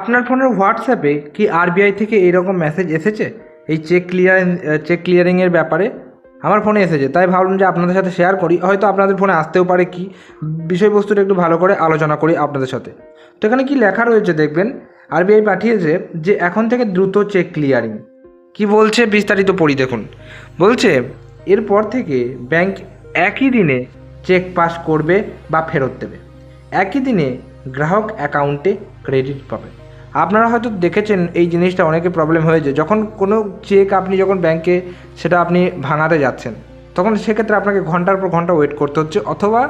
আপনার ফোনের হোয়াটসঅ্যাপে কি আরবিআই থেকে এরকম মেসেজ এসেছে? এই চেক ক্লিয়ারিং চেক ক্লিয়ারিংয়ের ব্যাপারে? আমার ফোনে এসেছে, তাই ভাবলাম যে আপনাদের সাথে শেয়ার করি। হয়তো আপনাদের ফোনে আসতেও পারে কি? বিষয়বস্তুটা একটু ভালো করে আলোচনা করি আপনাদের সাথে। তো এখানে কি লেখা রয়েছে দেখবেন? আরবিআই পাঠিয়েছে যে এখন থেকে দ্রুত চেক ক্লিয়ারিং কি বলছে? বিস্তারিত পড়ি দেখুন। বলছে, এরপর থেকে ব্যাংক একই দিনে চেক পাস করবে বা ফেরত দেবে। একই দিনে গ্রাহক অ্যাকাউন্টে ক্রেডিট পাবে। আপনারা হয়তো দেখেছেন এই জিনিসটা অনেকে প্রবলেম হয়েছে যখন কোনো চেক আপনি যখন ব্যাংকে সেটা আপনি ভাঙাতে যাচ্ছেন, তখন সেক্ষেত্রে আপনাকে ঘণ্টার পর ঘণ্টা ওয়েট করতে হচ্ছে অথবা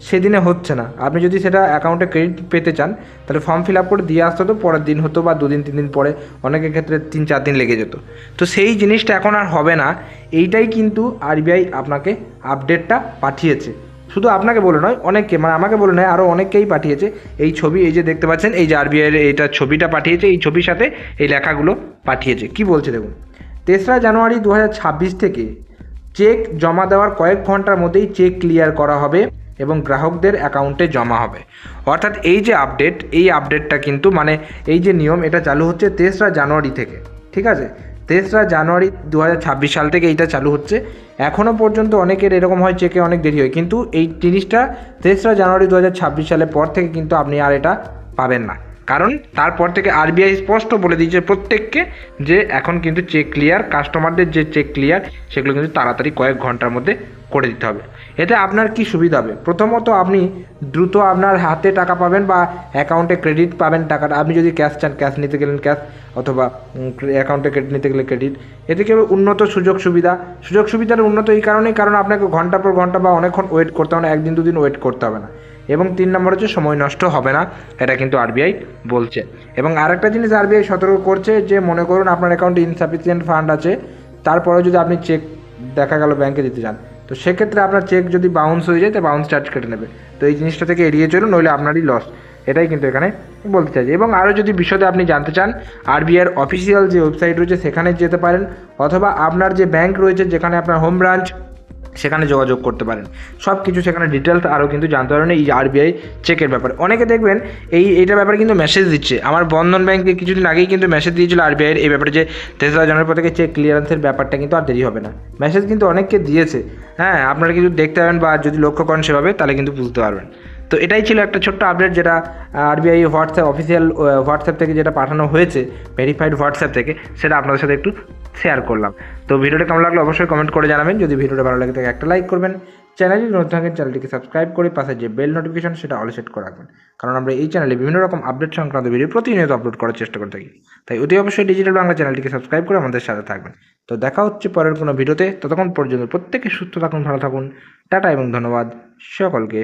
সেদিনে হচ্ছে না। আপনি যদি সেটা অ্যাকাউন্টে ক্রেডিট পেতে চান, তাহলে ফর্ম ফিল আপ করে দিয়ে আসতে হতো, পরের দিন হতো বা দুদিন, তিন দিন পরে অনেকের ক্ষেত্রে তিন, চার দিন লেগে যেত। তো সেই জিনিসটা এখন আর হবে না। এইটাই কিন্তু আরবিআই আপনাকে আপডেটটা পাঠিয়েছে। শুধু আপনাকে বলে নয়, অনেককে মানে আমাকে বলে নয় আরও অনেককেই পাঠিয়েছে। এই ছবি, এই যে দেখতে পাচ্ছেন, এই যে আরবিআইয়ের এইটা ছবিটা পাঠিয়েছে, এই ছবির সাথে এই লেখাগুলো পাঠিয়েছে। কি বলছে দেখুন? তেসরা জানুয়ারি দু হাজার ছাব্বিশ থেকে চেক জমা দেওয়ার কয়েক ঘণ্টার মধ্যেই চেক ক্লিয়ার করা হবে এবং গ্রাহকদের অ্যাকাউন্টে জমা হবে। অর্থাৎ এই যে আপডেট এই আপডেটটা কিন্তু মানে এই যে নিয়ম, এটা চালু হচ্ছে তেসরা জানুয়ারি থেকে, ঠিক আছে? তেসরা জানুয়ারি দু হাজার ছাব্বিশ সাল থেকে এইটা চালু হচ্ছে। এখনও পর্যন্ত অনেকের এরকম হয়, চেকে অনেক দেরি হয়। কিন্তু এই জিনিসটা তেসরা জানুয়ারি দু হাজার ছাব্বিশ সালের পর থেকে কিন্তু আপনি আর এটা পাবেন না। কারণ তারপর থেকে আরবিআই স্পষ্ট বলে দিয়েছে প্রত্যেককে যে এখন কিন্তু চেক ক্লিয়ার কাস্টমারদের যে চেক ক্লিয়ার সেগুলো কিন্তু তাড়াতাড়ি কয়েক ঘণ্টার মধ্যে করে দিতে হবে। এতে আপনার কি সুবিধা হবে? প্রথমত আপনি দ্রুত আপনার হাতে টাকা পাবেন বা অ্যাকাউন্টে ক্রেডিট পাবেন টাকাটা। আপনি যদি ক্যাশ চান ক্যাশ নিতে গেলেন ক্যাশ অথবা অ্যাকাউন্টে ক্রেডিট নিতে গেলে ক্রেডিট এতে কি উন্নত সুযোগ সুবিধা। সুযোগ সুবিধার উন্নত এই কারণেই, কারণ আপনাকে ঘণ্টা পর ঘণ্টা বা অনেকক্ষণ ওয়েট করতে হবে না, একদিন দুদিন ওয়েট করতে হবে না। এবং তিন নম্বর হচ্ছে সময় নষ্ট হবে না, এটা কিন্তু আরবিআই বলছে। এবং আরেকটা জিনিস আরবিআই সতর্ক করছে যে, মনে করুন আপনার অ্যাকাউন্টে ইনসাফিসিয়েন্ট ফান্ড আছে, তারপরেও যদি আপনি চেক দেখা গেল ব্যাংকে দিতে চান। তো সেক্ষেত্রে আপনার চেক যদি বাউন্স হয়ে যায় তো বাউন্স চার্জ কেটে নেবে। তো এই জিনিসটা থেকে এড়িয়ে চলুন, নইলে আপনারই লস এটাই কিন্তু এখানে বলতে চাইছি। এবং আরও যদি বিশদে আপনি জানতে চান আরবিআইয়ের অফিসিয়াল যে ওয়েবসাইট রয়েছে, সেখানে যেতে পারেন। অথবা আপনার যে ব্যাংক রয়েছে, যেখানে আপনার হোম ব্রাঞ্চ সেখানে যোগাযোগ করতে পারেন। সব কিছু সেখানে ডিটেলস আরও কিন্তু জানতে পারবেন এই আরবিআই চেকের ব্যাপারে। অনেকে দেখবেন এই এইটার ব্যাপারে কিন্তু মেসেজ দিচ্ছে। আমার বন্ধন ব্যাংকে কিছুদিন আগেই কিন্তু মেসেজ দিয়েছিল আরবিআইয়ের এই ব্যাপারে যে তেসরা জানুয়ারি পর থেকে চেক ক্লিয়ারেন্সের ব্যাপারটা কিন্তু আর দেরি হবে না। মেসেজ কিন্তু অনেককে দিয়েছে। হ্যাঁ আপনারা কিন্তু দেখতে পাবেন বা যদি লক্ষ্য করেন সেভাবে, তাহলে কিন্তু বুঝতে পারবেন। তো এটাই ছিল একটা ছোট্ট আপডেট যেটা আরবিআই হোয়াটসঅ্যাপ অফিসিয়াল হোয়াটসঅ্যাপ থেকে যেটা পাঠানো হয়েছে ভেরিফাইড হোয়াটসঅ্যাপ থেকে, সেটা আপনাদের সাথে একটু শেয়ার করলাম। তো ভিডিওটা কেমন লাগল অবশ্যই কমেন্ট করে জানাবেন। যদি ভিডিওটা ভালো লাগে তাকে একটা লাইক করবেন। চ্যানেলটি নতুন থাকেন চ্যানেলটিকে সাবস্ক্রাইব করে পাশে যে বেল নোটিফিকেশন সেটা অল সেট করে রাখবেন। কারণ আমরা এই চ্যানেলে বিভিন্ন রকম আপডেট সংক্রান্ত ভিডিও প্রতিনিয়ত আপলোড করার চেষ্টা করে থাকি। তাই অতি অবশ্যই ডিজিটাল বাংলা চ্যানেলটিকে সাবস্ক্রাইব করে আমাদের সাথে থাকবেন। তো দেখা হচ্ছে পরের কোনো ভিডিওতে ততক্ষণ পর্যন্ত প্রত্যেকে সুস্থ থাকুন, ভালো থাকুন। টাটা এবং ধন্যবাদ সকলকে।